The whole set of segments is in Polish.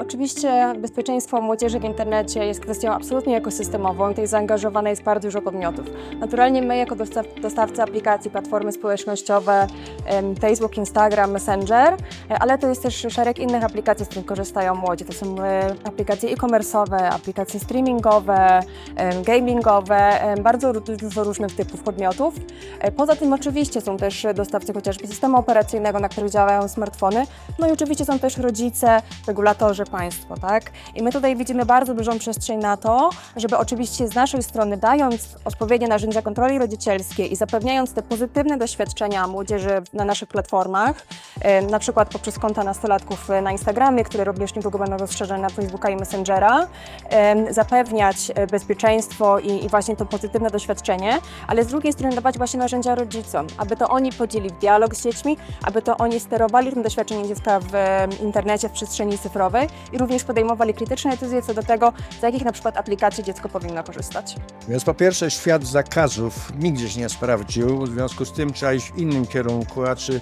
oczywiście bezpieczeństwo młodzieży w internecie jest kwestią absolutnie ekosystemową i tutaj zaangażowane jest bardzo dużo podmiotów. Naturalnie my jako dostaw, dostawcy aplikacji, platformy społecznościowe, Facebook, Instagram, Messenger, e, ale to jest też szereg innych aplikacji, z których korzystają młodzi. To są e, aplikacje e-commerce'owe, aplikacje streamingowe, gamingowe, bardzo dużo różnych typów podmiotów. E, Poza tym oczywiście są też dostawcy chociażby systemu operacyjnego, na których działają smartfony, no i oczywiście są też rodzice, regulatorzy, państwo, tak? I my tutaj widzimy bardzo dużą przestrzeń na to, żeby oczywiście z naszej strony dając odpowiednie narzędzia kontroli rodzicielskiej i zapewniając te pozytywne doświadczenia młodzieży na naszych platformach, na przykład poprzez konta nastolatków e, na Instagramie, które również niedługo będą rozszerzone na Facebooka i Messengera, zapewniać e, bezpieczeństwo i, właśnie to pozytywne doświadczenie, ale z drugiej strony dawać właśnie narzędzia rodzicom, aby to oni podzieli dialog z dziećmi, aby to oni sterowali tym doświadczeniem dziecka w internecie, w przestrzeni cyfrowej i również podejmowali krytyczne decyzje co do tego, z jakich na przykład aplikacji dziecko powinno korzystać. Więc po pierwsze świat zakazów nigdzie się nie sprawdził, w związku z tym trzeba iść w innym kierunku, a czy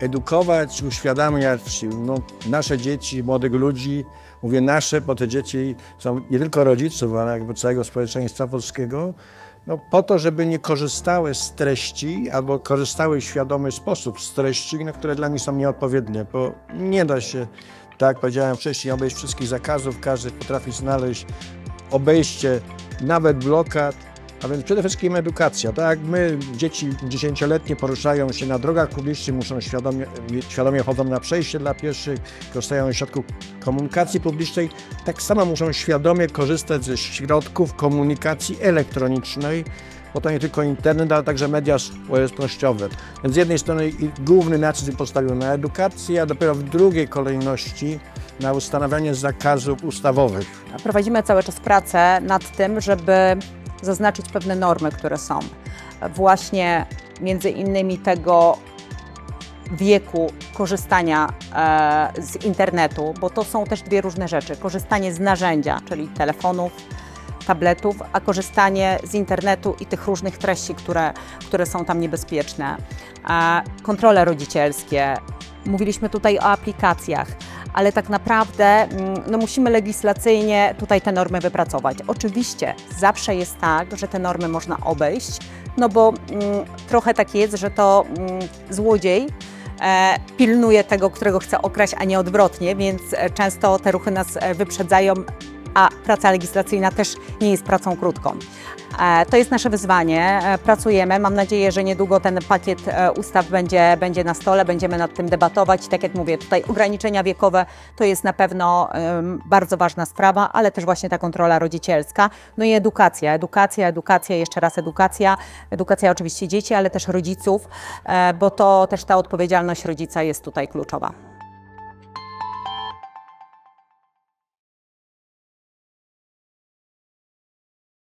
edukować, uświadamiać no, nasze dzieci, młodych ludzi, mówię nasze, bo te dzieci są nie tylko rodziców, ale jakby całego społeczeństwa polskiego, no, po to, żeby nie korzystały z treści albo korzystały w świadomy sposób z treści, no, które dla nich są nieodpowiednie, bo nie da się, tak jak powiedziałem wcześniej, obejść wszystkich zakazów, każdy potrafi znaleźć obejście nawet blokad, a więc przede wszystkim edukacja. Tak jak my, dzieci dziesięcioletnie poruszają się na drogach publicznych, muszą świadomie, świadomie chodzą na przejście dla pieszych, korzystają ze środków komunikacji publicznej, tak samo muszą świadomie korzystać ze środków komunikacji elektronicznej, bo to nie tylko internet, ale także media społecznościowe. Więc z jednej strony główny nacisk postawił na edukację, a dopiero w drugiej kolejności na ustanawianie zakazów ustawowych. Prowadzimy cały czas pracę nad tym, żeby zaznaczyć pewne normy, które są właśnie między innymi tego wieku korzystania e, z internetu, bo to są też dwie różne rzeczy. Korzystanie z narzędzia, czyli telefonów, tabletów, a korzystanie z internetu i tych różnych treści, które, które są tam niebezpieczne. E, kontrole rodzicielskie. Mówiliśmy tutaj o aplikacjach, ale tak naprawdę mm, no, musimy legislacyjnie tutaj te normy wypracować. Oczywiście zawsze jest tak, że te normy można obejść, no bo mm, trochę tak jest, że to mm, złodziej e, pilnuje tego, którego chce okraść, a nie odwrotnie, więc e, często te ruchy nas e, wyprzedzają, a praca legislacyjna też nie jest pracą krótką. E, To jest nasze wyzwanie. E, Pracujemy. Mam nadzieję, że niedługo ten pakiet e, ustaw będzie, będzie na stole, będziemy nad tym debatować. Tak jak mówię, tutaj ograniczenia wiekowe to jest na pewno bardzo ważna sprawa, ale też właśnie ta kontrola rodzicielska. No i edukacja, edukacja, edukacja, jeszcze raz edukacja. Edukacja oczywiście dzieci, ale też rodziców, bo to też ta odpowiedzialność rodzica jest tutaj kluczowa.